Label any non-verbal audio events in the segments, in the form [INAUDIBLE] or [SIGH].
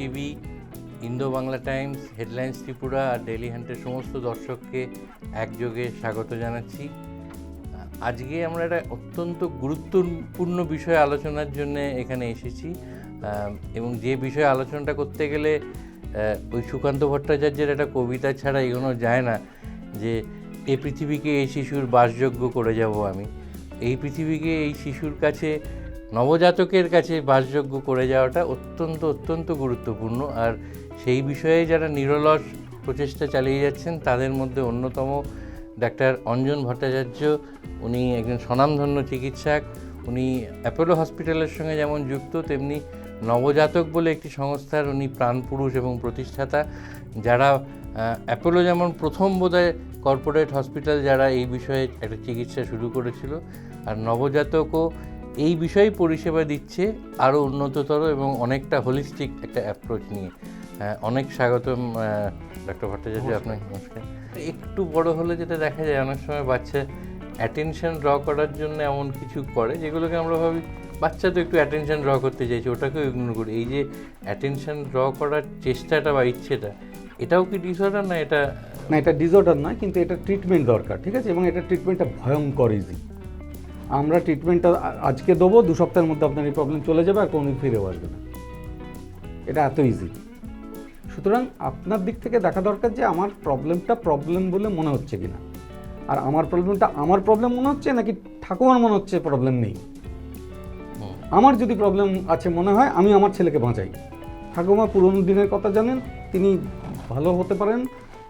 TV, Indo Bangla Times, headlines Tripura আর daily হ্যান্টের সমস্ত দর্শককে একযোগে স্বাগত জানাচ্ছি। আজকে আমরা একটা অত্যন্ত গুরুত্বপূর্ণ বিষয়ে আলোচনার জন্য এখানে এসেছি এবং যে বিষয়ে আলোচনাটা করতে গেলে ওই সুকান্ত ভট্টাচার্যের একটা কবিতা ছাড়া এগোনো যায় না, যে এ পৃথিবীকে এই শিশুর বাসযোগ্য করে যাব আমি। এই পৃথিবীকে এই শিশুর কাছে নবজাতকের কাছে বাসযোগ্য করে যাওয়াটা অত্যন্ত অত্যন্ত গুরুত্বপূর্ণ। আর সেই বিষয়ে যারা নিরলস প্রচেষ্টা চালিয়ে যাচ্ছেন, তাদের মধ্যে অন্যতম ডাক্তার অঞ্জন ভট্টাচার্য। উনি একজন স্বনামধন্য চিকিৎসক। উনি অ্যাপোলো হসপিটালের সঙ্গে যেমন যুক্ত, তেমনি নবজাতক বলে একটি সংস্থার উনি প্রাণপুরুষ এবং প্রতিষ্ঠাতা। যারা অ্যাপোলো যেমন প্রথম বোধহয় কর্পোরেট হসপিটাল, যারা এই বিষয়ে একটা চিকিৎসা শুরু করেছিল। আর নবজাতকও এই বিষয়ে পরিষেবা দিচ্ছে আরও উন্নততর এবং অনেকটা হোলিস্টিক একটা অ্যাপ্রোচ নিয়ে। আহ, অনেক স্বাগতম ডক্টর ভট্টাচার্য আপনাকে নমস্কার। একটু বড় হলে যেটা দেখা যায় অনেক সময় বাচ্চা অ্যাটেনশন ড্র করার জন্য এমন কিছু করে যেগুলোকে আমরা ভাবি বাচ্চা তো একটু অ্যাটেনশন ড্র করতে চাইছে ওটাকেও ইগনোর করি। এই যে অ্যাটেনশন ড্র করার চেষ্টাটা বা ইচ্ছেটা এটাও কি ডিসঅর্ডার না এটা না এটা ডিসঅর্ডার নয় কিন্তু এটা ট্রিটমেন্ট দরকার ঠিক আছে? এবং এটা ট্রিটমেন্টটা ভয়ঙ্কর ইজি আমরা ট্রিটমেন্টটা আজকে দেবো দু সপ্তাহের মধ্যে আপনার এই প্রবলেম চলে যাবে আর কোনোদিন ফিরেও আসবে না। এটা এত ইজি সুতরাং আপনার দিক থেকে দেখা দরকার যে আমার প্রবলেমটা প্রবলেম বলে মনে হচ্ছে কিনা। আর আমার প্রবলেমটা আমার প্রবলেম মনে হচ্ছে নাকি ঠাকুমার মনে হচ্ছে প্রবলেম নেই? আমার যদি প্রবলেম আছে মনে হয় আমি আমার ছেলেকে বাঁচাই। ঠাকুমা পুরনো দিনের কথা জানেন তিনি ভালো হতে পারেন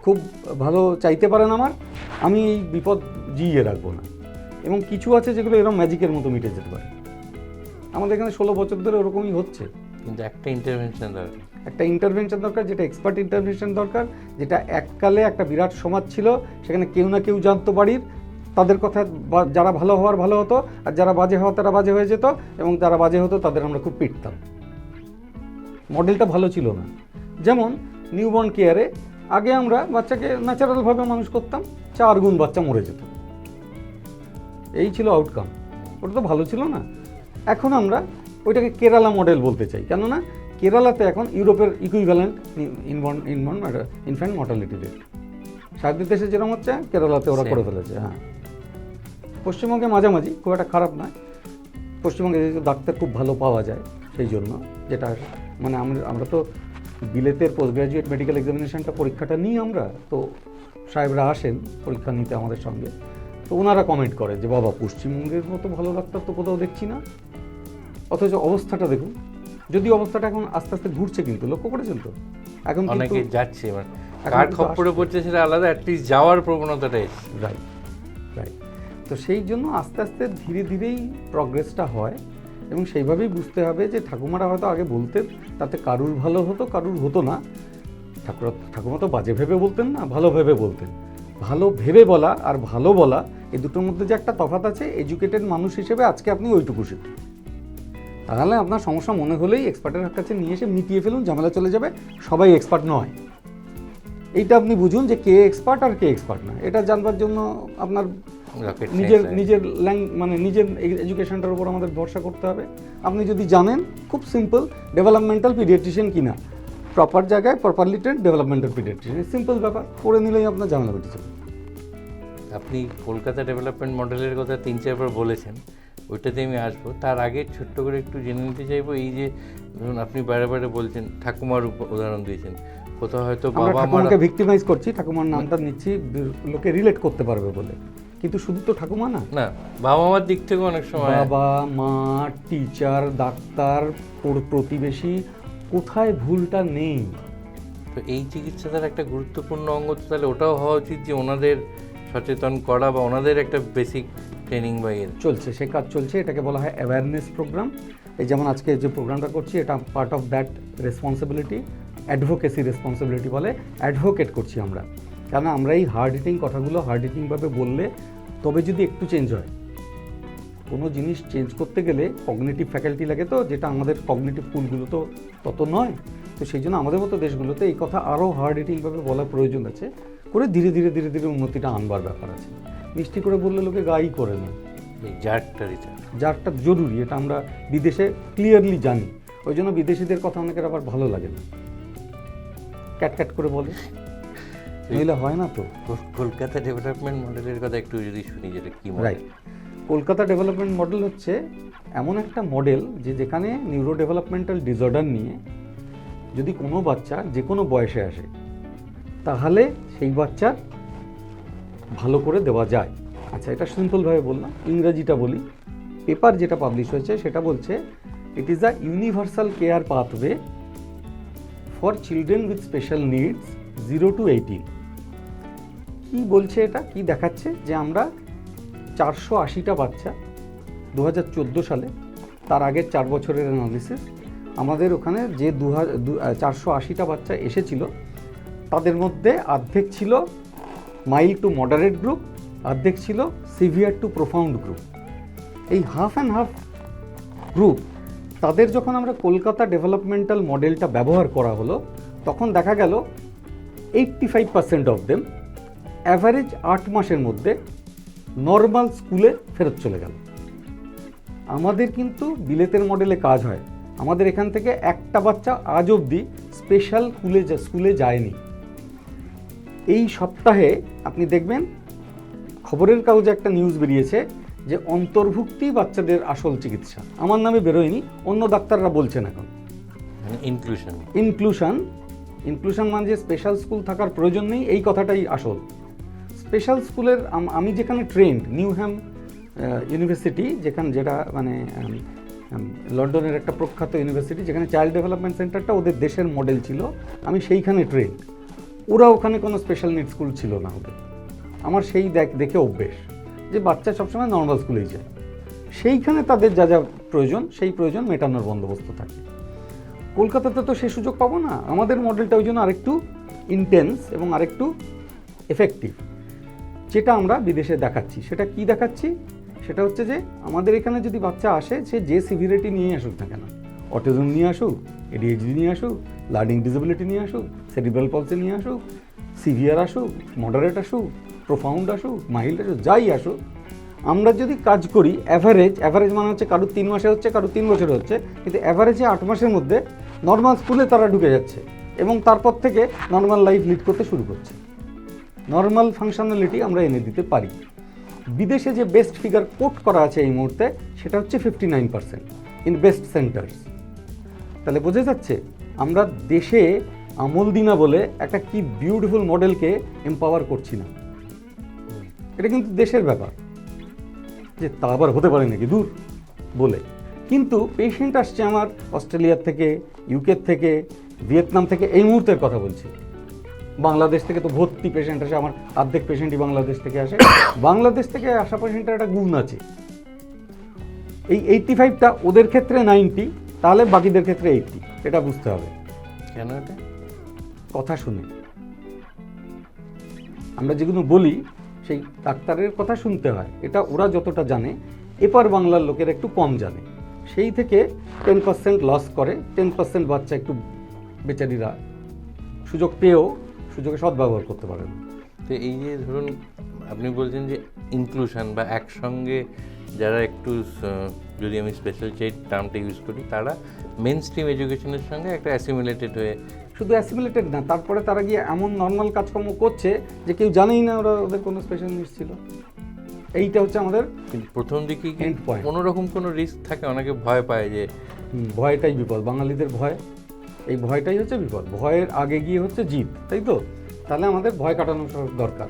খুব ভালো চাইতে পারেন আমার আমি এই বিপদ জিইয়ে রাখব না। এবং কিছু আছে যেগুলো এরকম ম্যাজিকের মতো মিটে যেতে পারে। আমাদের এখানে ষোলো বছর ধরে ওরকমই হচ্ছে। কিন্তু একটা ইন্টারভেনশন দরকার। একটা ইন্টারভেনশন দরকার যেটা এক্সপার্ট ইন্টারভেনশন দরকার যেটা এককালে একটা বিরাট সমাজ ছিল সেখানে কেউ না কেউ জানতো বাড়ির তাদের কথা যারা ভালো হওয়ার ভালো হতো আর যারা বাজে হওয়া তারা বাজে হয়ে যেত এবং যারা বাজে হতো তাদের আমরা খুব পিটতাম। মডেলটা ভালো ছিল না। যেমন নিউবর্ন কেয়ারে আগে আমরা বাচ্চাকে ন্যাচারালভাবে মানুষ করতাম চার গুণ বাচ্চা মরে যেত। এই ছিল আউটকাম ওটা তো ভালো ছিল না। এখন আমরা ওইটাকে কেরালা মডেল বলতে চাই। কেননা কেরালাতে এখন ইউরোপের equivalent inborn inborn infant mortality rate সার্বিক দেশে যেরকম হচ্ছে কেরালাতে ওরা করে. ফেলেছে হ্যাঁ। পশ্চিমবঙ্গে মাঝামাঝি খুব একটা খারাপ নয়। পশ্চিমবঙ্গে যেহেতু ডাক্তার খুব ভালো পাওয়া যায় সেই জন্য যেটা মানে আমরা আমরা তো বিলেতের পোস্ট গ্রাজুয়েট মেডিকেল এক্সামিনেশনটা পরীক্ষাটা নিই আমরা। তো সাহেবরা আসেন পরীক্ষা নিতে আমাদের সঙ্গে। তো ওনারা কমেন্ট করে যে বাবা পশ্চিমবঙ্গের মতো ভালো ডাক্তার তো কোথাও দেখছি না। অথচ অবস্থাটা দেখুন যদি অবস্থাটা এখন আস্তে আস্তে ঘুরছে কিন্তু লক্ষ্য করেছেন তো? এখন অনেকে যাচ্ছে এবার কার খপ্পরে পড়ছে সেটা আলাদা অ্যাটলিস্ট যাওয়ার প্রবণতাটা এসছে। রাইট রাইট তো সেই জন্য আস্তে আস্তে ধীরে ধীরেই প্রগ্রেসটা হয় এবং সেইভাবেই বুঝতে হবে যে ঠাকুমারা হয়তো আগে বলতেন তাতে কারুর ভালো হতো কারুর হতো না। ঠাকুর ঠাকুমা তো বাজে ভেবে বলতেন না ভালো ভেবে বলতেন। ভালো ভেবে বলা আর ভালো বলা এই দুটোর মধ্যে যে একটা তফাৎ আছে এডুকেটেড মানুষ হিসেবে আজকে আপনি ওইটুকু শিখুন। তাহলে আপনার সমস্যা মনে হলেই এক্সপার্টের কাছে নিয়ে এসে মিটিয়ে ফেলুন ঝামেলা চলে যাবে সবাই এক্সপার্ট নয়। এইটা আপনি বুঝুন যে কে এক্সপার্ট আর কে এক্সপার্ট না এটা জানবার জন্য আপনার নিজের নিজের ল্যাং মানে নিজের এডুকেশনটার উপর আমাদের ভরসা করতে হবে। আপনি যদি জানেন খুব সিম্পল ডেভেলপমেন্টাল পিডিয়াট্রিশিয়ান কিনা প্রপার জায়গায় properly train developmental paediatrician simple ব্যাপার করে নিলেই আপনার ঝামেলা বেটে যাবে। আপনি কলকাতা ডেভেলপমেন্ট মডেলের কথা তিন চারবার বলেছেন ওইটাতে আমি আসব। তার আগে ছোট্ট করে একটু জেনে নিতে চাইব এই যে ধরুন আপনি বারে বারে বলছেন ঠাকুমার উদাহরণ দিয়েছেন। কোথাও হয়তো বাবা ঠাকুমাকে ভিক্টিমাইজ করছি ঠাকুমার নামটা নিচ্ছি লোকে রিলেট করতে পারবে বলে। কিন্তু শুধু তো ঠাকুমা না। না বাবা মার দিক থেকে অনেক সময় বাবা মা টিচার ডাক্তার প্রতিবেশী কোথায় ভুলটা নেই? তো এই চিকিৎসাটার একটা গুরুত্বপূর্ণ অঙ্গ তো তাহলে ওটাও হওয়া উচিত যে ওনাদের সচেতন করা বা ওনাদের একটা বেসিক ট্রেনিং বা ইয়ে চলছে, সে কাজ চলছে, এটাকে বলা হয় অ্যাওয়ারনেস প্রোগ্রাম এই যেমন আজকে যে প্রোগ্রামটা করছি, এটা part of that responsibility advocacy responsibility বলে অ্যাডভোকেট করছি আমরা। কেন আমরা এই হার্ড হিটিং কথাগুলো হার্ড হিটিংভাবে বললে তবে যদি একটু চেঞ্জ হয়। কোনো জিনিস চেঞ্জ করতে গেলে কগনেটিভ ফ্যাকাল্টি লাগে তো, যেটা আমাদের কগনেটিভ পুলগুলো তো তত নয়। তো সেই জন্য আমাদের মতো দেশগুলোতে এই কথা আরও হার্ড হিটিংভাবে বলার প্রয়োজন আছে। করে ধীরে ধীরে ধীরে ধীরে উন্নতিটা আনবার ব্যাপার আছে। মিষ্টি করে বললে লোকে গাই করে না। জারটা জরুরি এটা আমরা বিদেশে ক্লিয়ারলি জানি। ওই জন্য বিদেশিদের কথা অনেকের আবার ভালো লাগে না। ক্যাট ক্যাট করে বলে। নইলে হয় না তো? কলকাতা ডেভেলপমেন্ট মডেলের কথা একটু যদি শুনি যেটা কি রাইট কলকাতা ডেভেলপমেন্ট মডেল হচ্ছে এমন একটা মডেল যে যেখানে নিউরো ডেভেলপমেন্টাল ডিসঅর্ডার নিয়ে যদি কোনো বাচ্চা যে কোনো বয়সে আসে তাহলে সেই বাচ্চার ভালো করে দেওয়া যায়। আচ্ছা এটা সিম্পলভাবে বললাম, ইংরেজিটা বলি। পেপার যেটা পাবলিশ হয়েছে, সেটা বলছে it is a universal care pathway for children with special needs zero to eighteen কি বলছে এটা? কি দেখাচ্ছে? যে আমরা চারশো আশিটা বাচ্চা দু হাজার চোদ্দ সালে, তার আগের চার বছরের অ্যানালিসিস আমাদের ওখানে যে দু হাজার চারশো আশিটা বাচ্চা এসেছিল তাদের মধ্যে অর্ধেক ছিল মাইল্ড টু মডারেট গ্রুপ অর্ধেক ছিল সিভিয়ার টু প্রোফাউন্ড গ্রুপ এই হাফ অ্যান্ড হাফ গ্রুপ তাদের যখন আমরা কলকাতা ডেভেলপমেন্টাল মডেলটা ব্যবহার করা হলো, তখন দেখা গেল eighty five percent of them average আট মাসের মধ্যে নর্মাল স্কুলে ফেরত চলে গেল। আমাদের কিন্তু বিলেতের মডেলে কাজ হয়। আমাদের এখান থেকে একটা বাচ্চা আজ অবধি স্পেশাল স্কুলে স্কুলে যায়নি। এই সপ্তাহে আপনি দেখবেন খবরের কাগজে একটা নিউজ বেরিয়েছে যে অন্তর্ভুক্তি বাচ্চাদের আসল চিকিৎসা। আমার নামে বেরোয়নি অন্য ডাক্তাররা বলছেন এখন। ইনক্লুশন ইনক্লুশন ইনক্লুশন মানে যে স্পেশাল স্কুল থাকার প্রয়োজন নেই এই কথাটাই আসল। স্পেশাল স্কুলের আমি যেখানে ট্রেন্ড নিউহ্যাম ইউনিভার্সিটি যেখানে যেটা মানে লন্ডনের একটা প্রখ্যাত ইউনিভার্সিটি যেখানে চাইল্ড ডেভেলপমেন্ট সেন্টারটা ওদের দেশের মডেল ছিল আমি সেইখানে ট্রেন্ড ওরা ওখানে কোনো স্পেশাল নিড স্কুল ছিল না ওদের। আমার সেই দেখ- দেখে অভ্যেস যে বাচ্চা সবসময় নর্মাল স্কুলেই যায়। সেইখানে তাদের যা যা প্রয়োজন, সেই প্রয়োজন মেটানোর বন্দোবস্ত থাকে। কলকাতাতে তো সে সুযোগ পাবো না। আমাদের মডেলটা ওই জন্য আরেকটু ইন্টেন্স এবং আরেকটু এফেক্টিভ যেটা আমরা বিদেশে দেখাচ্ছি। সেটা কি দেখাচ্ছি? সেটা হচ্ছে যে আমাদের এখানে যদি বাচ্চা আসে, সে যে সিভিরিটি নিয়ে আসুক না কেন অটিজম নিয়ে আসুক এডিএইচডি নিয়ে আসুক লার্নিং ডিসেবিলিটি নিয়ে আসুক, সেরিব্রাল পলসি নিয়ে আসুক, সিভিয়ার আসুক, মডারেট আসুক, প্রোফাউন্ড আসুক মাইল্ড আসুক, যাই আসুক, আমরা যদি কাজ করি অ্যাভারেজ অ্যাভারেজ মানে হচ্ছে কারোর তিন মাসে হচ্ছে, কারোর তিন বছরে হচ্ছে, কিন্তু অ্যাভারেজে আট মাসের মধ্যে নর্মাল স্কুলে তারা ঢুকে যাচ্ছে এবং তারপর থেকে নর্মাল লাইফ লিড করতে শুরু করছে। নর্মাল ফাংশনালিটি আমরা এনে দিতে পারি। বিদেশে যে বেস্ট ফিগার কোট করা আছে এই মুহূর্তে, সেটা হচ্ছে fifty nine percent in best centres তাহলে বোঝা যাচ্ছে আমরা দেশে আমল দিনা বলে একটা কি বিউটিফুল মডেলকে এম্পাওয়ার করছি না। এটা কিন্তু দেশের ব্যাপার। যে তা আবার হতে পারে নাকি? দূর, বলে। কিন্তু পেশেন্ট আসছে আমার অস্ট্রেলিয়ার থেকে ইউকের থেকে, ভিয়েতনাম থেকে এই মুহূর্তের কথা বলছি। বাংলাদেশ থেকে তো ভর্তি পেশেন্ট আসে, আমার অর্ধেক পেশেন্টই বাংলাদেশ থেকে আসে। [COUGHS] বাংলাদেশ থেকে আসা পেশেন্টের একটা গুণ আছে। এই এইটটি ফাইভটা ওদের ক্ষেত্রে নাইনটি তাহলে বাকিদের ক্ষেত্রে এইটটি এটা বুঝতে হবে। কেন এটা? কথা শুনে আমরা যেগুলো বলি সেই ডাক্তারের কথা শুনতে হয়। এটা ওরা যতটা জানে এপার বাংলার লোকের একটু কম জানে। সেই থেকে টেন পার্সেন্ট লস করে টেন পার্সেন্ট বাচ্চা একটু বেচারিরা সুযোগ পেয়েও সুযোগে সদ্ব্যবহার করতে পারে না। তো এই যে ধরুন আপনি বলছেন যে ইনক্লুশন বা একসঙ্গে যারা একটু যদি আমি স্পেশাল চাইল্ড টার্মটা ইউজ করি তারা মেন স্ট্রিম এডুকেশনের সঙ্গে একটা অ্যাসিমুলেটেড হয়ে শুধু অ্যাসিমিলেটেড না তারপরে তারা গিয়ে এমন নর্মাল কাজকর্ম করছে যে কেউ জানেই না ওরা ওদের কোনো স্পেশাল নিডস ছিল। এইটা হচ্ছে আমাদের প্রথম দিকে কোনো রকম কোনো রিস্ক থাকে? অনেকে ভয় পায় যে ভয়টাই বিপদ। বাঙালিদের ভয়। এই ভয়টাই হচ্ছে বিপদ। ভয়ের আগে গিয়ে হচ্ছে জিত তাই তো? তাহলে আমাদের ভয় কাটানো দরকার।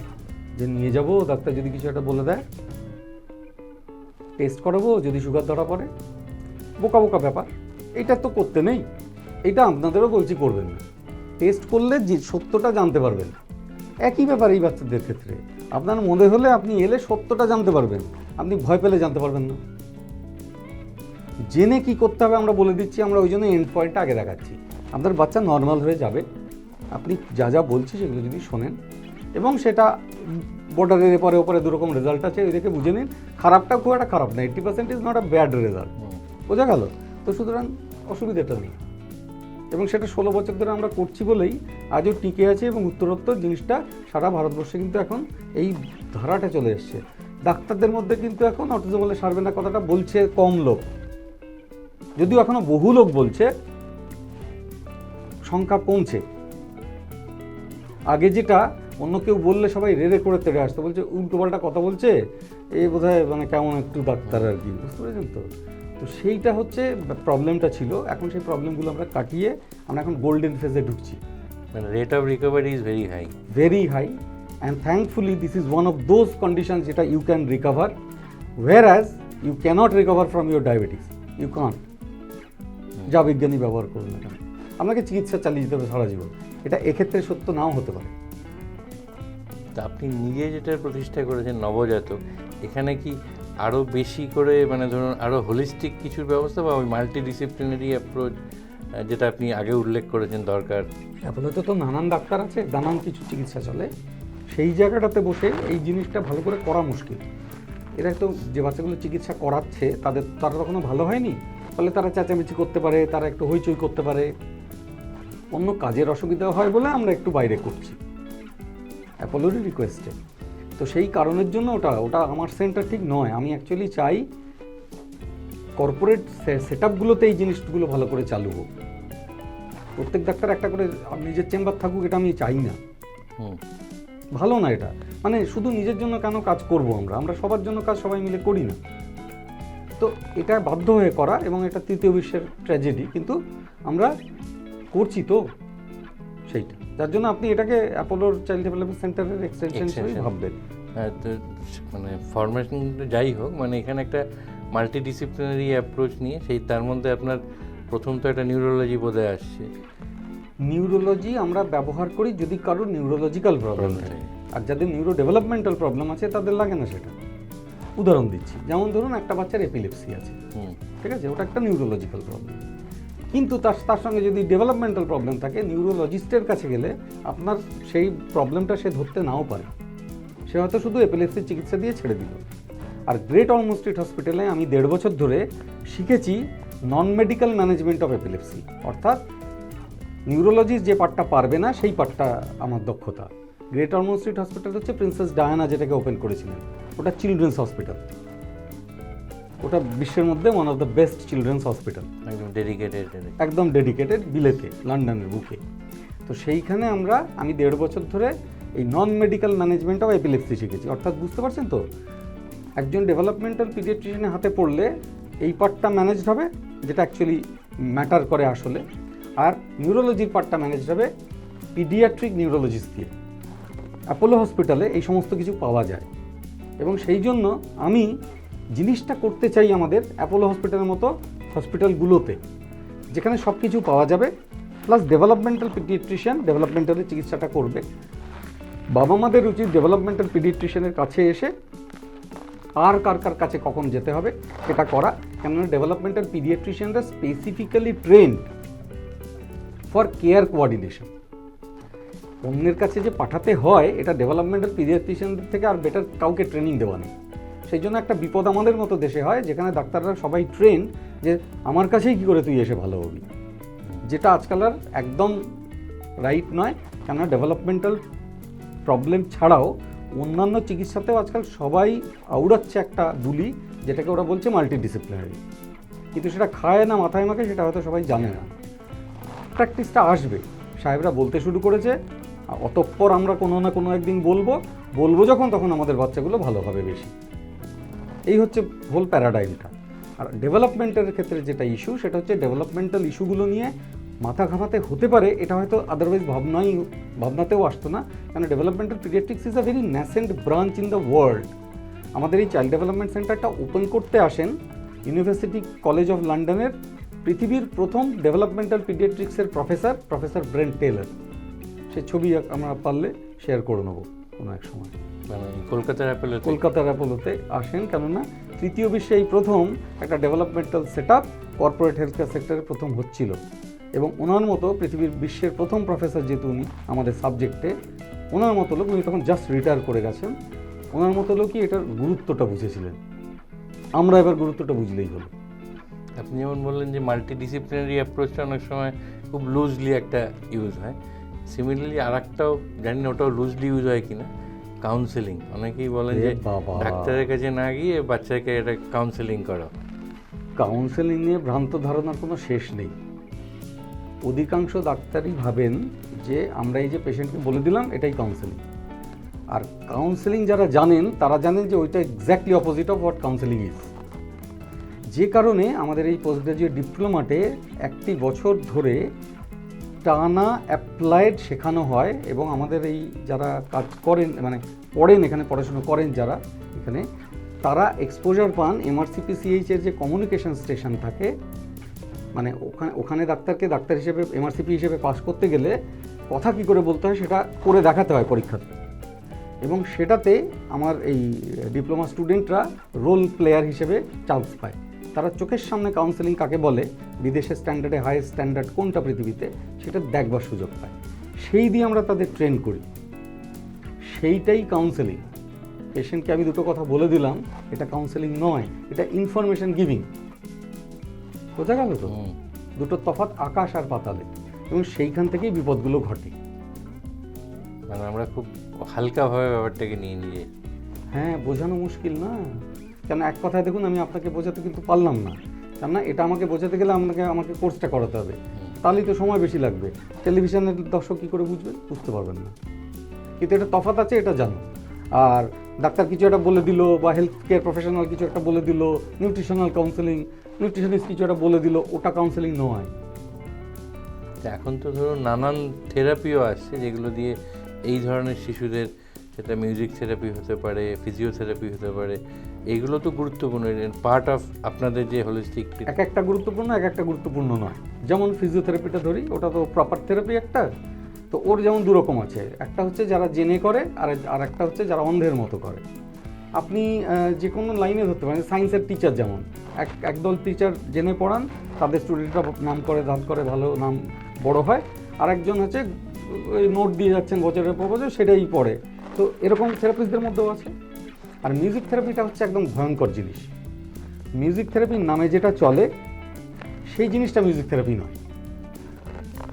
যে নিয়ে যাব ডাক্তার যদি কিছু একটা বলে দেয় টেস্ট করাবো, যদি সুগার ধরা পড়ে। বোকা বোকা ব্যাপার। এটা তো করতে নেই। এটা আপনাদেরও বলছি করবেন না। টেস্ট করলে যে সত্যটা জানতে পারবেন। একই ব্যাপার এই বাচ্চাদের ক্ষেত্রে। আপনার মনে হলে আপনি এলে সত্যটা জানতে পারবেন। আপনি ভয় পেলে জানতে পারবেন না। জেনে কি করতে হবে আমরা বলে দিচ্ছি, আমরা ওই জন্য এন্ড পয়েন্টটা আগে দেখাচ্ছি। আপনার বাচ্চা নর্মাল হয়ে যাবে। আপনি যা যা বলছি সেগুলো যদি শোনেন। এবং সেটা বর্ডারের এপারে ওপরে দুরকম রেজাল্ট আছে ওই দেখে বুঝে নিন। খারাপটা খুব একটা খারাপ না eighty percent is not a bad result বোঝা গেল? তো সুতরাং অসুবিধাটা নেই। এবং সেটা ষোলো বছর ধরে আমরা করছি বলেই আজও টিকে আছে এবং উত্তরোত্তর জিনিসটা সারা ভারতবর্ষে কিন্তু এখন এই ধারাটা চলে এসছে। ডাক্তারদের মধ্যে কিন্তু এখন অটিজম বলে সারবে না কথাটা বলছে কম লোক। যদিও এখনও বহু লোক বলছে সংখ্যা কমছে। আগে যেটা অন্য কেউ বললে সবাই রেড়ে করে তেড়ে আসতো বলছে উল্টোপাল্টা কথা বলছে এই বোধহয় মানে কেমন একটু ডাক্তার আর কি বুঝতে পেরেছেন তো? তো সেইটা হচ্ছে প্রবলেমটা ছিল এখন সেই প্রবলেমগুলো আমরা কাটিয়ে আমরা এখন গোল্ডেন ফেজে ঢুকছি। মানে rate of recovery is very high very high and thankfully this is one of those conditions যেটা you can recover recover as you can't recover from your diabetes you can't যা বিজ্ঞানী ব্যবহার করুন আপনাকে চিকিৎসা চালিয়ে যেতে হবে সারা জীবন। এটা এক্ষেত্রে সত্য নাও হতে পারে। তা আপনি নিজে যেটা প্রতিষ্ঠা করেছেন, নবজাতক, এখানে কি আরও বেশি করে মানে ধরুন আরও হোলিস্টিক কিছুর ব্যবস্থা বা ওই মাল্টি ডিসিপ্লিনারি অ্যাপ্রোচ যেটা আপনি আগে উল্লেখ করেছেন দরকার? অ্যাপোলোতে তো নানান ডাক্তার আছে, নানান কিছু চিকিৎসা চলে। সেই জায়গাটাতে বসে এই জিনিসটা ভালো করে করা মুশকিল। এরা তো যে বাচ্চাগুলো চিকিৎসা করাচ্ছে, তাদের তারা তখনও ভালো হয়নি। ফলে তারা চেঁচামেচি করতে পারে, তারা একটু হইচই করতে পারে। অন্য কাজের অসুবিধা হয় বলে আমরা একটু বাইরে করছি। অ্যাপোলোরই রিকোয়েস্টে। তো সেই কারণের জন্য ওটা ওটা আমার সেন্টার ঠিক নয়। আমি অ্যাকচুয়ালি চাই কর্পোরেট সেট আপগুলোতে এই জিনিসগুলো ভালো করে চালু হোক। প্রত্যেক ডাক্তার একটা করে নিজের চেম্বার থাকুক এটা আমি চাই না। ভালো না এটা। মানে শুধু নিজের জন্য কেন কাজ করব আমরা? আমরা সবার জন্য কাজ সবাই মিলে করি না। তো এটা বাধ্য হয়ে করা এবং এটা তৃতীয় বিশ্বের ট্র্যাজেডি কিন্তু আমরা করছি তো সেইটা। যার জন্য আপনি এটাকে অ্যাপোলোর চাইল্ড ডেভেলপমেন্ট সেন্টারের এক্সটেনশন হিসেবে Extension. ভাববেন মানে ফরমেশন যাই হোক মানে এখানে একটা মাল্টি ডিসিপ্লিনারি অ্যাপ্রোচ নিয়ে সেই তার মধ্যে আপনার প্রথম তো একটা নিউরোলজি বোধহয় আসছে। নিউরোলজি আমরা ব্যবহার করি যদি কারোর নিউরোলজিক্যাল প্রবলেম থাকে। আর যাদের নিউরো ডেভেলপমেন্টাল প্রবলেম আছে তাদের লাগে না সেটা। উদাহরণ দিচ্ছি। যেমন ধরুন একটা বাচ্চার এপিলেপসি আছে। হুম। ঠিক আছে? ওটা একটা নিউরোলজিক্যাল প্রবলেম কিন্তু তার তার সঙ্গে যদি ডেভেলপমেন্টাল প্রবলেম থাকে নিউরোলজিস্টের কাছে গেলে আপনার সেই প্রবলেমটা সে ধরতে নাও পারে। সে হয়তো শুধু এপিলেপসির চিকিৎসা দিয়ে ছেড়ে দিল। আর গ্রেট অলমো স্ট্রিট হসপিটালে আমি দেড় বছর ধরে শিখেছি non medical management of epilepsy অর্থাৎ নিউরোলজিস্ট যে পার্টটা পারবে না, সেই পার্টটা আমার দক্ষতা। গ্রেট অলমো স্ট্রিট হসপিটাল হচ্ছে প্রিন্সেস ডায়ানা যেটাকে ওপেন করেছিলেন। ওটা চিলড্রেন্স হসপিটাল ওটা বিশ্বের মধ্যে one of the best children's hospital একদম ডেডিকেটেড একদম ডেডিকেটেড বিলেতে লন্ডনের বুকে। তো সেইখানে আমরা আমি দেড় বছর ধরে এই non medical management of epilepsy শিখেছি। অর্থাৎ বুঝতে পারছেন তো? একজন ডেভেলপমেন্টাল পিডিয়াট্রিশিয়ানের হাতে পড়লে এই পার্টটা ম্যানেজড হবে যেটা অ্যাকচুয়ালি ম্যাটার করে আসলে। আর নিউরোলজির পার্টটা ম্যানেজড হবে পিডিয়াট্রিক নিউরোলজিস্ট দিয়ে। অ্যাপোলো হসপিটালে এই সমস্ত কিছু পাওয়া যায়। এবং সেই জন্য আমি জিনিসটা করতে চাই আমাদের অ্যাপোলো হসপিটালের মতো হসপিটালগুলোতে যেখানে সব কিছু পাওয়া যাবে প্লাস ডেভেলপমেন্টাল পিডিয়াট্রিশিয়ান ডেভেলপমেন্টালের চিকিৎসাটা করবে। বাবা মাদের উচিত ডেভেলপমেন্টাল পিডিয়াট্রিশিয়ানের কাছে এসে আর কার কার কাছে কখন যেতে হবে সেটা করা, কেননা developmental পিডিয়াট্রিশিয়ানরা specifically trained for care coordination অন্যের কাছে যে পাঠাতে হয়, এটা ডেভেলপমেন্টাল পিডিয়াট্রিশিয়ানদের থেকে আর বেটার কাউকে ট্রেনিং দেওয়া নেই। সেই জন্য একটা বিপদ আমাদের মতো দেশে হয়, যেখানে ডাক্তাররা সবাই ট্রেন যে আমার কাছেই কী করে তুই এসে ভালো হবি। যেটা আজকাল আর একদম রাইট নয়, কেননা ডেভেলপমেন্টাল প্রবলেম ছাড়াও অন্যান্য চিকিৎসাতেও আজকাল সবাই আউড়াচ্ছে একটা দুলি যেটাকে ওরা বলছে মাল্টিডিসিপ্লিনারি কিন্তু সেটা খায় না, মাথায় মাখে, সেটা হয়তো সবাই জানে না। প্র্যাকটিসটা আসবে। সাহেবরা বলতে শুরু করেছে, অতঃপর আমরা কোনো না কোনো একদিন বলব। বলব যখন, তখন আমাদের বাচ্চাগুলো ভালো হবে বেশি। এই হচ্ছে হোল প্যারাডাইমটা আর ডেভেলপমেন্টের ক্ষেত্রে যেটা ইস্যু সেটা হচ্ছে ডেভেলপমেন্টাল ইস্যুগুলো নিয়ে মাথা ঘামাতে হতে পারে, এটা হয়তো আদারওয়াইজ ভাবনাই, ভাবনাতেও আসতো না। কারণ developmental paediatrics is a very nascent branch in the world আমাদের এই চাইল্ড ডেভেলপমেন্ট সেন্টারটা ওপেন করতে আসেন ইউনিভার্সিটি কলেজ অফ লন্ডনের পৃথিবীর প্রথম ডেভেলপমেন্টাল পিডিয়াট্রিক্সের প্রফেসর প্রফেসর ব্রেন টেলার সে ছবি আমরা পারলে শেয়ার করে নেব কোনো এক সময়। কলকাতার অ্যাপেলো কলকাতার অ্যাপোলোতে আসেন কেননা তৃতীয় বিশ্বে এই প্রথম একটা developmental set up corporate health care সেক্টরে প্রথম হচ্ছিল। এবং ওনার মতো পৃথিবীর বিশ্বের প্রথম প্রফেসর যেহেতু উনি আমাদের সাবজেক্টে ওনার মতো লোক উনি তখন জাস্ট রিটায়ার করে গেছেন। ওনার মতো লোকই এটার গুরুত্বটা বুঝেছিলেন। আমরা এবার গুরুত্বটা বুঝলেই হলো। আপনি যেমন বললেন যে মাল্টি ডিসিপ্লিনারি অ্যাপ্রোচটা অনেক সময় খুব লুজলি একটা ইউজ হয়। সিমিলারলি আর একটাও জানি না ওটাও লুজলি ইউজ হয় কিনা। কাউন্সেলিং অনেকেই বলেন যে ডাক্তারের কাছে না গিয়ে বাচ্চাকে এটা কাউন্সেলিং করো। কাউন্সেলিং নিয়ে ভ্রান্ত ধারণার কোনো শেষ নেই। অধিকাংশ ডাক্তারই ভাবেন যে আমরা এই যে পেশেন্টকে বলে দিলাম এটাই কাউন্সেলিং আর কাউন্সেলিং যারা জানেন তারা জানেন যে ওইটা exactly opposite of what counselling is যে কারণে আমাদের এই পোস্ট গ্রাজুয়েট ডিপ্লোমাটে একটি বছর ধরে টানা অ্যাপ্লাইড শেখানো হয় এবং আমাদের এই যারা কাজ করেন মানে পড়েন, এখানে পড়াশোনা করেন যারা, এখানে, তারা এক্সপোজার পান এমআরসিপি সিএইচের যে কমিউনিকেশন স্টেশন থাকে মানে ওখানে ওখানে ডাক্তারকে ডাক্তার হিসেবে এমআরসিপি হিসেবে পাস করতে গেলে কথা কী করে বলতে হয় সেটা করে দেখাতে হয় পরীক্ষাতে। এবং সেটাতে আমার এই ডিপ্লোমা স্টুডেন্টরা রোল প্লেয়ার হিসেবে চান্স পায়। তারা চোখের সামনে কাউন্সেলিং কাকে বলে বিদেশের স্ট্যান্ডার্ডে হাই স্ট্যান্ডার্ড কোনটা পৃথিবীতে সেটা দেখবার সুযোগ পায়। সেই দিয়ে আমরা তাদের ট্রেন করি। সেইটাই কাউন্সেলিং পেশেন্টকে আমি দুটো কথা বলে দিলাম এটা কাউন্সেলিং নয় এটা ইনফরমেশন গিভিং বোঝা গেল তো? দুটো তফাৎ আকাশ আর পাতালে এবং সেইখান থেকেই বিপদগুলো ঘটে। মানে আমরা খুব হালকাভাবে ব্যাপারটাকে নিয়ে নিয়ে। হ্যাঁ বোঝানো মুশকিল না। কেন এক কথায় দেখুন, আমি আপনাকে বোঝাতে কিন্তু পারলাম না। কেন না এটা আমাকে বোঝাতে গেলে আপনাকে, আমাকে কোর্সটা করাতে হবে। তাহলেই তো সময় বেশি লাগবে। টেলিভিশনের দর্শক কী করে বুঝবেন? বুঝতে পারবেন না। কিন্তু এটা তফাৎ আছে, এটা জানো। আর ডাক্তার কিছু একটা বলে দিল বা হেলথ কেয়ার প্রফেশনাল কিছু একটা বলে দিল নিউট্রিশনাল কাউন্সেলিং নিউট্রিশনিস্ট কিছু একটা বলে দিল, ওটা কাউন্সেলিং নয়। এখন তো ধরুন নানান থেরাপিও আসছে যেগুলো দিয়ে এই ধরনের শিশুদের সেটা মিউজিক থেরাপি হতে পারে ফিজিওথেরাপি হতে পারে, এগুলো তো গুরুত্বপূর্ণ। পার্ট অফ আপনাদের যে হোলিস্টিক এক একটা গুরুত্বপূর্ণ, এক একটা গুরুত্বপূর্ণ নয়। যেমন ফিজিওথেরাপিটা ধরি, ওটা তো প্রপার থেরাপি একটা, তো ওর যেমন দু রকম আছে। একটা হচ্ছে যারা জেনে করে, আর আর একটা হচ্ছে যারা অন্ধের মতো করে। আপনি যে কোনো লাইনে ধরতে পারেন সায়েন্সের টিচার যেমন। এক একদল টিচার জেনে পড়ান, তাদের স্টুডেন্টরা নাম করে দান করে, ভালো নাম, বড় হয়। আর একজন হচ্ছে ওই নোট দিয়ে যাচ্ছেন বছরের পর বছর, সেটাই পড়ে। তো এরকম থেরাপিস্টদের মধ্যেও আছে। আর মিউজিক থেরাপিটা হচ্ছে একদম ভয়ঙ্কর জিনিস। মিউজিক থেরাপির নামে যেটা চলে সেই জিনিসটা মিউজিক থেরাপি নয়।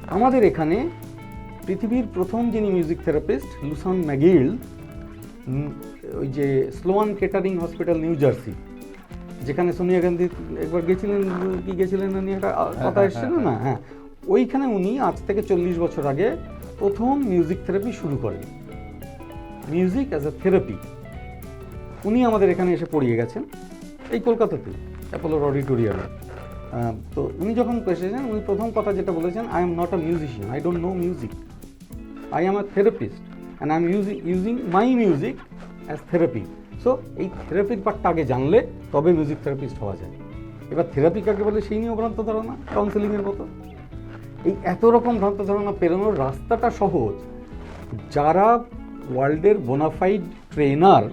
আমাদের এখানে পৃথিবীর প্রথম যিনি মিউজিক থেরাপিস্ট লুসান ম্যাগিল ওই যে Sloan Kettering Hospital New Jersey Sonia Sonia Gandhi একবার গেছিলেন কি গেছিলেন উনি একটা কথা হ্যাঁ, এসেছিল হ্যাঁ, না? হ্যাঁ। ওইখানে উনি আজ থেকে চল্লিশ বছর আগে প্রথম মিউজিক থেরাপি শুরু করেন। মিউজিক অ্যাজ এ থেরাপি উনি আমাদের এখানে এসে পড়িয়ে গেছেন এই কলকাতাতে অ্যাপোলোর অডিটোরিয়ামে। তো উনি যখন এসেছেন, উনি প্রথম কথা যেটা বলেছেন I am not a musician I don't know music I am a therapist and I am using using my music as therapy so এই থেরাপির পার্টটা আগে জানলে, তবে মিউজিক থেরাপিস্ট হওয়া যায়। এবার থেরাপি কাকে বলে, সেই নিয়েও ভ্রান্ত ধারণা কাউন্সেলিংয়ের মতো। এই এত রকম ভ্রান্ত ধারণা পেরোনোর রাস্তাটা সহজ। যারা ওয়ার্ল্ডের বোনাফাইড ট্রেনার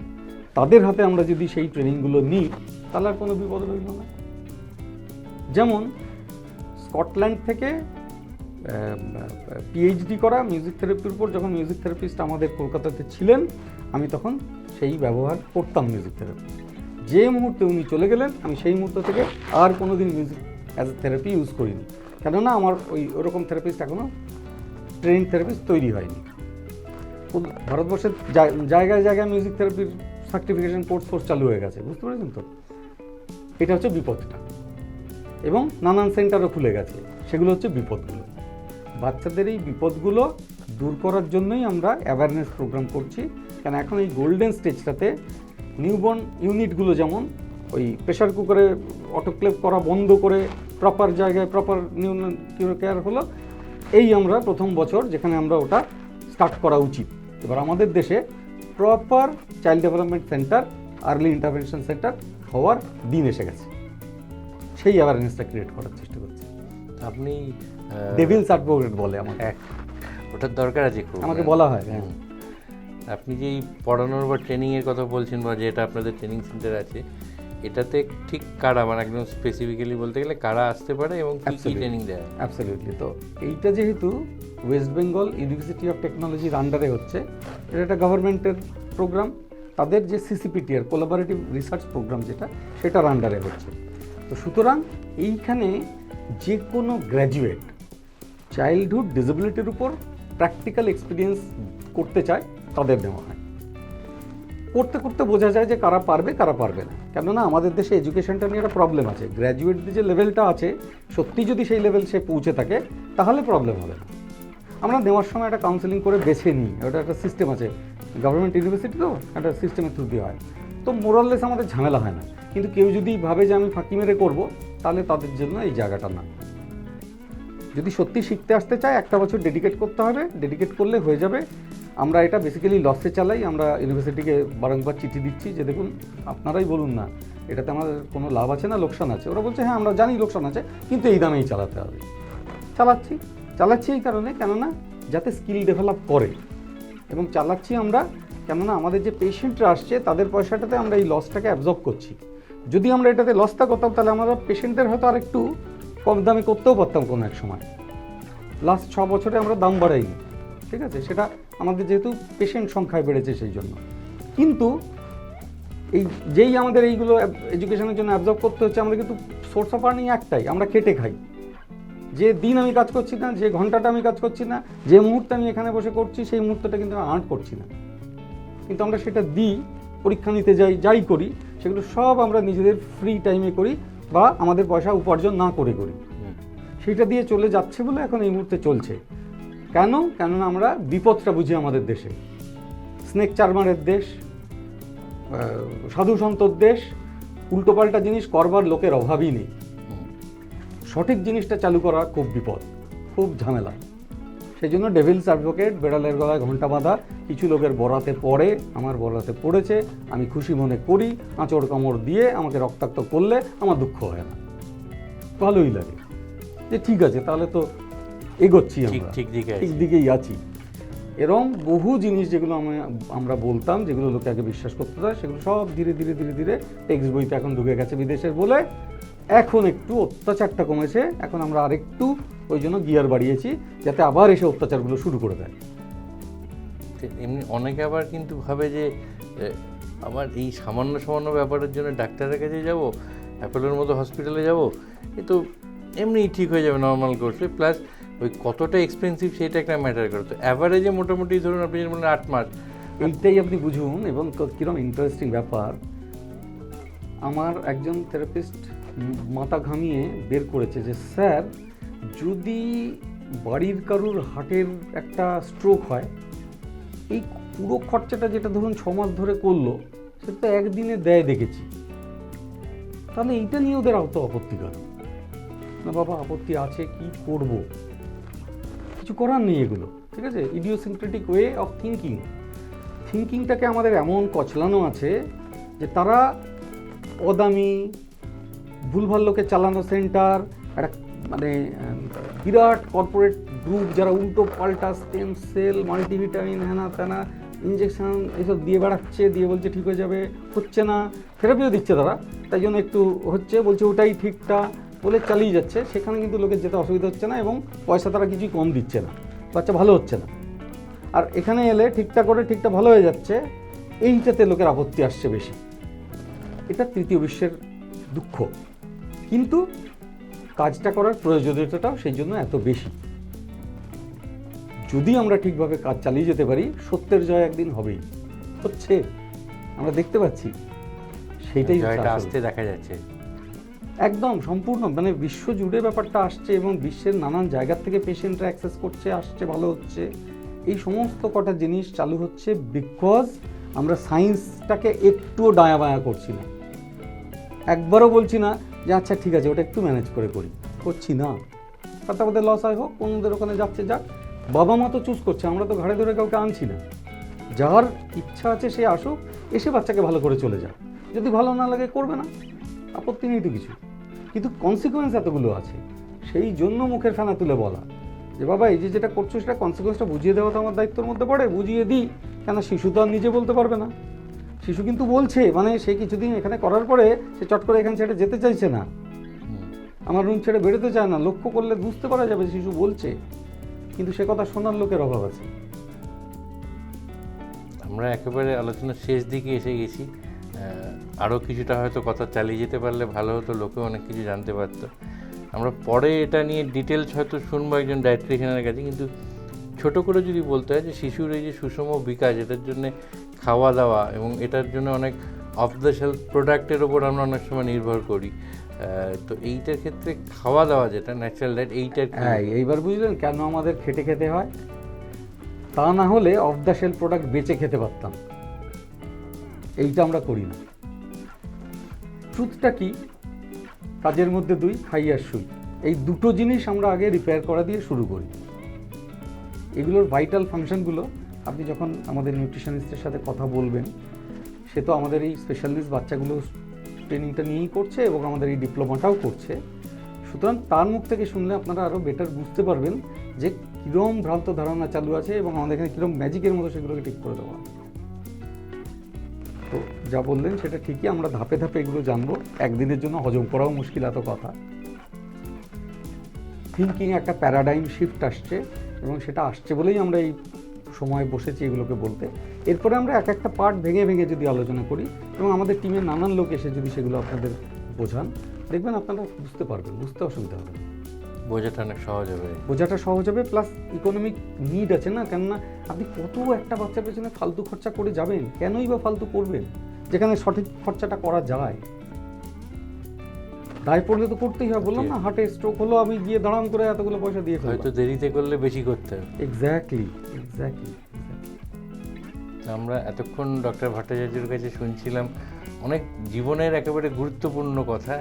তাদের হাতে আমরা যদি সেই ট্রেনিংগুলো নিই, তাহলে আর কোনো বিপদ রইল না। যেমন স্কটল্যান্ড থেকে পিএইচডি করা মিউজিক থেরাপির উপর যখন মিউজিক থেরাপিস্ট আমাদের কলকাতাতে ছিলেন, আমি তখন সেই ব্যবহার করতাম মিউজিক থেরাপি যে মুহূর্তে উনি চলে গেলেন, আমি সেই মুহূর্ত থেকে আর কোনো দিন music as a therapy use করিনি। কেননা আমার ওই ওরকম থেরাপিস্ট এখনও ট্রেন থেরাপিস্ট তৈরি হয়নি। ভারতবর্ষের জায়গায় জায়গায় মিউজিক থেরাপির সার্টিফিকেশন কোর্স ফোর্স চালু হয়ে গেছে, বুঝতে পেরেছেন তো? এটা হচ্ছে বিপদটা। এবং নানান সেন্টারও খুলে গেছে, সেগুলো হচ্ছে বিপদগুলো। বাচ্চাদের এই বিপদগুলো দূর করার জন্যই আমরা অ্যাওয়ারনেস প্রোগ্রাম করছি। কেন এখন এই গোল্ডেন স্টেজটাতে নিউবর্ন ইউনিটগুলো যেমন ওই প্রেশার কুকারে অটোক্লেভ করা বন্ধ করে প্রপার জায়গায় প্রপার নিউ কেয়ার হলো, এই আমরা প্রথম বছর যেখানে আমরা ওটা স্টার্ট করা উচিত। এবার আমাদের দেশে proper child development centre early intervention centre হওয়ার দিন এসে গেছে। সেই অ্যাওয়ারনেসটা ক্রিয়েট করার চেষ্টা করছে। আপনি ডেভিল ডেভিলস অ্যাডভোকেট বলে আমাকে। এক ওটার দরকার আছে খুব আমাকে বলা হয় হ্যাঁ। আপনি যে পড়ানোর বা ট্রেনিংয়ের কথা বলছেন বা যেটা আপনাদের ট্রেনিং সেন্টার আছে এটাতে ঠিক কারা? মানে একদম স্পেসিফিক্যালি বলতে গেলে কারা আসতে পারে এবং কি কি ট্রেনিং দেয় অ্যাবসলিউটলি তো এইটা যেহেতু ওয়েস্ট বেঙ্গল ইউনিভার্সিটি অফ টেকনোলজির আন্ডারে হচ্ছে এটা একটা গভর্নমেন্টের প্রোগ্রাম তাদের যে সিসিপিটিআর কোলাবোরেটিভ রিসার্চ প্রোগ্রাম যেটা সেটার আন্ডারে হচ্ছে। তো সুতরাং এইখানে যে কোনো গ্র্যাজুয়েট চাইল্ডহুড ডিসেবিলিটির উপর প্র্যাকটিক্যাল এক্সপিরিয়েন্স করতে চায় তাদের নেওয়া হয়। করতে করতে বোঝা যায় যে কারা পারবে কারা পারবে না। কেননা আমাদের দেশে এডুকেশনটা নিয়ে একটা প্রবলেম আছে। গ্র্যাজুয়েটদের যে লেভেলটা আছে, সত্যি যদি সেই লেভেল সে পৌঁছে থাকে, তাহলে প্রবলেম হবে না। আমরা নেওয়ার সময় একটা কাউন্সেলিং করে বেছে নিই। ওটা একটা সিস্টেম আছে। গভর্নমেন্ট ইউনিভার্সিটি তো, একটা সিস্টেমের থ্রু দিয়ে হয়। তো মোরাললেস আমাদের ঝামেলা হয় না। কিন্তু কেউ যদি ভাবে যে আমি ফাঁকি মেরে করব, তাহলে তাদের জন্য এই জায়গাটা না। যদি সত্যি শিখতে আসতে চায়, একটা বছর ডেডিকেট করতে হবে। ডেডিকেট করলে হয়ে যাবে। আমরা এটা বেসিক্যালি লসে চালাই, আমরা ইউনিভার্সিটিকে বারংবার চিঠি দিচ্ছি যে দেখুন, আপনারাই বলুন না, এটাতে আমাদের কোনো লাভ আছে না লোকসান আছে? ওরা বলছে হ্যাঁ আমরা জানি লোকসান আছে, কিন্তু এই দামেই চালাতে হবে। চালাচ্ছি চালাচ্ছি এই কারণে, কেননা যাতে স্কিল ডেভেলপ করে। এবং চালাচ্ছি আমরা, কেননা আমাদের যে পেশেন্টরা আসছে, তাদের পয়সাটাতে আমরা এই লসটাকে অ্যাবজর্ব করছি। যদি আমরা এটাতে লসটা করতাম, তাহলে আমরা পেশেন্টদের হয়তো আর একটু কম দামে করতেও পারতাম কোনো এক সময়। লাস্ট ছ বছরে আমরা দাম বাড়াইনি। ঠিক আছে? সেটা আমাদের যেহেতু পেশেন্ট সংখ্যায় বেড়েছে সেই জন্য। কিন্তু এই যেই আমাদের এইগুলো এডুকেশনের জন্য অ্যাবজর্ব করতে হচ্ছে আমরা কিন্তু সোর্স অফ আর্নিং একটাই আমরা খেটে খাই। যে দিন আমি কাজ করছি না যে ঘন্টাটা আমি কাজ করছি না যে মুহূর্তে আমি এখানে বসে করছি সেই মুহূর্তটা কিন্তু আমি আর্ন করছি না। কিন্তু আমরা সেটা দিই পরীক্ষা নিতে যাই যাই করি সেগুলো সব আমরা নিজেদের ফ্রি টাইমে করি বা আমাদের পয়সা উপার্জন না করে করি। সেটা দিয়ে চলে যাচ্ছে বলে এখন এই মুহূর্তে চলছে। কেন? কেননা আমরা বিপদটা বুঝি আমাদের দেশে। স্নেক চারমারের দেশ সাধু সন্তর দেশ, উল্টোপাল্টা জিনিস করবার লোকের অভাবই নেই। সঠিক জিনিসটা চালু করা খুব বিপদ, খুব ঝামেলা। সেই জন্য ডেভিলস অ্যাডভোকেট বেড়ালের গলায় ঘণ্টা বাঁধা, কিছু লোকের বরাতে পড়ে, আমার বরাতে পড়েছে, আমি খুশি মনে করি, আঁচড় কামড় দিয়ে আমাকে রক্তাক্ত করলে আমার দুঃখ হয় না। ভালোই লাগে। যে ঠিক আছে, তাহলে তো এগোচ্ছি ঠিক আমরা। ঠিক দিকে ঠিক দিকেই আছি। এরম বহু জিনিস যেগুলো আমি- আমরা বলতাম যেগুলো লোকে আগে বিশ্বাস করতে হয় সেগুলো সব ধীরে ধীরে ধীরে ধীরে টেক্সট বইতে এখন ঢুকে গেছে বিদেশের বলে। এখন একটু অত্যাচারটা কমেছে। এখন আমরা আরেকটু ওই জন্য গিয়ার বাড়িয়েছি যাতে আবার এসে অত্যাচারগুলো শুরু করে দেয়। এমনি অনেকে আবার কিন্তু ভাবে যে আমার এই সামান্য সামান্য ব্যাপারের জন্য ডাক্তারের কাছে যাব অ্যাপেলোর মতো হসপিটালে যাব এ তো এমনিই ঠিক হয়ে যাবে নর্মাল কোর্সে প্লাস ওই কতটা এক্সপেন্সিভ সেটা একটা ম্যাটার করে। তো অ্যাভারেজে মোটামুটি ধরুন আপনি যেমন আট মাস, এইটাই আপনি বুঝুন এবং ক- কিরম ইন্টারেস্টিং ব্যাপার। আমার একজন থেরাপিস্ট মাথা ঘামিয়ে বের করেছে যে, স্যার, যদি বাড়ির কারুর হার্টের একটা স্ট্রোক হয়, এই পুরো খরচাটা যেটা ধরুন ছ মাস ধরে করল, সেটা তো একদিনে দেয় দেখেছি। তাহলে এইটা নিয়ে ওদের অত আপত্তি কেন? না বাবা, আপত্তি আছে, কি করব? কিছু করার নেই এগুলো, ঠিক আছে? ইডিওসিনক্রেটিক ওয়ে অফ থিঙ্কিং থিঙ্কিংটাকে আমাদের এমন কচলানো আছে যে তারা অদামি, ভুলভাল লোকে চালানো সেন্টার, একটা মানে বিরাট কর্পোরেট গ্রুপ যারা উল্টো পাল্টা স্টেম সেল মাল্টিভিটামিন হ্যানা ত্যানা ইঞ্জেকশন এসব দিয়ে বেড়াচ্ছে, দিয়ে বলছে ঠিক হয়ে যাবে, হচ্ছে না থেরাপিও দিচ্ছে তারা, তাই জন্য একটু হচ্ছে, বলছে ওটাই ঠিকটা। বলে চালিয়ে যাচ্ছে সেখানে কিন্তু লোকের যেতে অসুবিধা হচ্ছে না এবং পয়সা তারা কিছুই কম দিচ্ছে না বাচ্চা ভালো হচ্ছে না। আর এখানে এলে ঠিকঠাক করে ঠিকঠাক ভালো হয়ে যাচ্ছে এইটাতে লোকের আপত্তি আসছে বেশি। এটা তৃতীয় বিশ্বের দুঃখ। কিন্তু কাজটা করার প্রয়োজনীয়তাটাও সেই জন্য এত বেশি। যদি আমরা ঠিকভাবে কাজ চালিয়ে যেতে পারি সত্যের জয় একদিন হবেই। হচ্ছে আমরা দেখতে পাচ্ছি সেইটাই আসতে দেখা যাচ্ছে। একদম, সম্পূর্ণ। মানে বিশ্ব জুড়ে ব্যাপারটা আসছে এবং বিশ্বের নানান জায়গা থেকে পেশেন্টরা অ্যাক্সেস করছে, আসছে, ভালো হচ্ছে। এই সমস্ত কটা জিনিস চালু হচ্ছে বিকজ আমরা সায়েন্সটাকে একটুও ডায়া বায়া করছি না। একবারও বলছি না যে আচ্ছা ঠিক আছে, ওটা একটু ম্যানেজ করে করি। করছি না। তাতে আমাদের লস হয়, হোক, অন্যদের ওখানে যাচ্ছে, যাক। বাবা মা তো চুজ করছে, আমরা তো ঘাড়ে ধরে কাউকে আনছি না। যার ইচ্ছা আছে, সে আসুক, এসে বাচ্চাকে ভালো করে চলে যাক। যদি ভালো না লাগে, করবে না। আপত্তি নেই তো কিছু। কিন্তু কনসিকুয়েন্স এতগুলো আছে, সেই জন্য মুখের ফেনা তুলে বলা। যে বাবা, এই যে যেটা করছ, সেটা কনসিকুয়েন্সটা বুঝিয়ে দেওয়া তো আমার দায়িত্বের মধ্যে পড়ে। বুঝিয়ে দিই, কেন শিশু তো আর নিজে বলতে পারবে না। শিশু কিন্তু বলছে মানে সে কিছুদিন এখানে করার পরে সে চট করে এখানে ছেড়ে যেতে চাইছে না। আমার রুম ছেড়ে বেরোতে চায় না, লক্ষ্য করলে বুঝতে পারা যাবে শিশু বলছে। কিন্তু সে কথা শোনার লোকের অভাব আছে। আমরা একেবারে আলোচনার শেষ দিকে এসে গেছি। আরও কিছুটা হয়তো কথা চালিয়ে যেতে পারলে ভালো হতো লোকে অনেক কিছু জানতে পারত। আমরা পরে এটা নিয়ে ডিটেলস হয়তো শুনব একজন ডায়েট্রিশিয়ানের কাছে, কিন্তু ছোট করে যদি বলতে হয় যে শিশুর এই যে সুষম বিকাশ, এটার জন্য খাওয়া দাওয়া এবং এটার জন্য অনেক অফ দ্য শেলফ প্রোডাক্টের ওপর আমরা অনেক সময় নির্ভর করি। তো এইটার ক্ষেত্রে খাওয়া দাওয়া যেটা ন্যাচারাল ডায়েট এইটার হ্যাঁ এইবার বুঝলেন কেন আমাদের খেটে খেতে হয়? তা না হলে অফ দ্য সেল প্রোডাক্ট বেঁচে খেতে পারতাম। এইটা আমরা করি না। ট্রুথটা কি? কাজের মধ্যে দুই, খাই আর এই দুটো জিনিস আমরা আগে রিপেয়ার করা দিয়ে শুরু করি। এগুলোর ভাইটাল ফাংশনগুলো আপনি যখন আমাদের নিউট্রিশনিস্টের সাথে কথা বলবেন, সে তো আমাদের এই স্পেশালিস্ট বাচ্চাগুলো ট্রেনিংটা নিয়েই করছে এবং আমাদের এই ডিপ্লোমাটাও করছে। সুতরাং তার মুখ থেকে শুনলে আপনারা আরও বেটার বুঝতে পারবেন যে কীরকম ভ্রান্ত ধারণা চালু আছে এবং আমাদের এখানে কীরকম ম্যাজিকের মতো সেগুলোকে ঠিক করে দেওয়া। যা বললেন সেটা ঠিকই আমরা ধাপে ধাপে এগুলো জানব। একদিনের জন্য হজম করাও মুশকিল এত কথা। থিঙ্কিং একটা প্যারাডাইম শিফট আসছে এবং সেটা আসছে বলেই আমরা এই সময় বসেছি এগুলোকে বলতে। এরপরে আমরা এক একটা পার্ট ভেঙে ভেঙে যদি আলোচনা করি এবং আমাদের টিমের নানান লোক এসে যদি সেগুলো আপনাদের বোঝান দেখবেন আপনারা বুঝতে পারবেন বুঝতে অসুবিধা হবে বোঝাটা অনেক সহজ হবে। বোঝাটা সহজ হবে প্লাস ইকোনমিক নিড আছে না? কেননা আপনি কত একটা বাচ্চার পেছনে ফালতু খরচা করে যাবেন কেনই বা ফালতু করবেন? যেখানে সঠিক খরচাটা করা যায়। দায় পড়লে তো করতেই হবে বললাম না হার্টে স্ট্রোক হলো আমি গিয়ে দাঁড়ান করে এতগুলো পয়সা দিয়ে হয়তো দেরিতে করলে বেশি করতে হবে। এক্স্যাক্টলি এক্স্যাক্টলি আমরা এতক্ষণ ডক্টর ভট্টাচার্যের কাছে শুনছিলাম অনেক জীবনের একেবারে গুরুত্বপূর্ণ কথা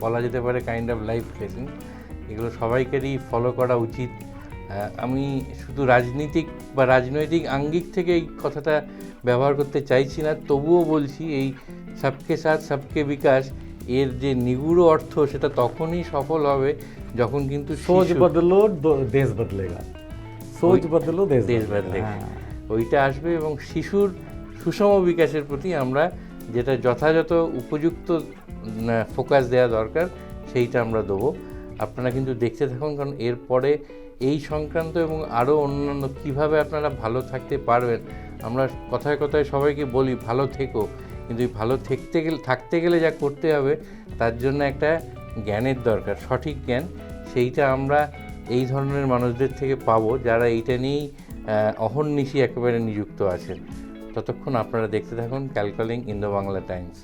বলা যেতে পারে কাইন্ড অফ লাইফ লেসন এগুলো সবাইকারই ফলো করা উচিত। আমি শুধু রাজনীতিক বা রাজনৈতিক আঙ্গিক থেকে এই কথাটা ব্যবহার করতে চাইছি না তবুও বলছি এই সবকে সাথ সবকে বিকাশ এর যে নিগুড় অর্থ সেটা তখনই সফল হবে যখন কিন্তু সোচ বদলো দেশ বদলেগা সোচ বদলো দেশ দেশ বদলেগা। বদলেগা। হ্যাঁ। ওইটা আসবে এবং শিশুর সুষম বিকাশের প্রতি আমরা যেটা যথাযথ উপযুক্ত ফোকাস দেওয়া দরকার সেইটা আমরা দেবো আপনারা কিন্তু দেখতে থাকুন কারণ এরপরে এই সংক্রান্ত এবং আরও অন্যান্য কীভাবে আপনারা ভালো থাকতে পারবেন, আমরা কথায় কথায় সবাইকে বলি, ভালো থেকো। কিন্তু এই ভালো থাকতে গেলে থাকতে গেলে যা করতে হবে, তার জন্য একটা জ্ঞানের দরকার, সঠিক জ্ঞান। সেইটা আমরা এই ধরনের মানুষদের থেকে পাবো যারা এইটা নিয়েই অহর্নিশি একেবারে নিযুক্ত আছেন। ততক্ষণ আপনারা দেখতে থাকুন ক্যালকালিং ইন্দো বাংলা টাইমস।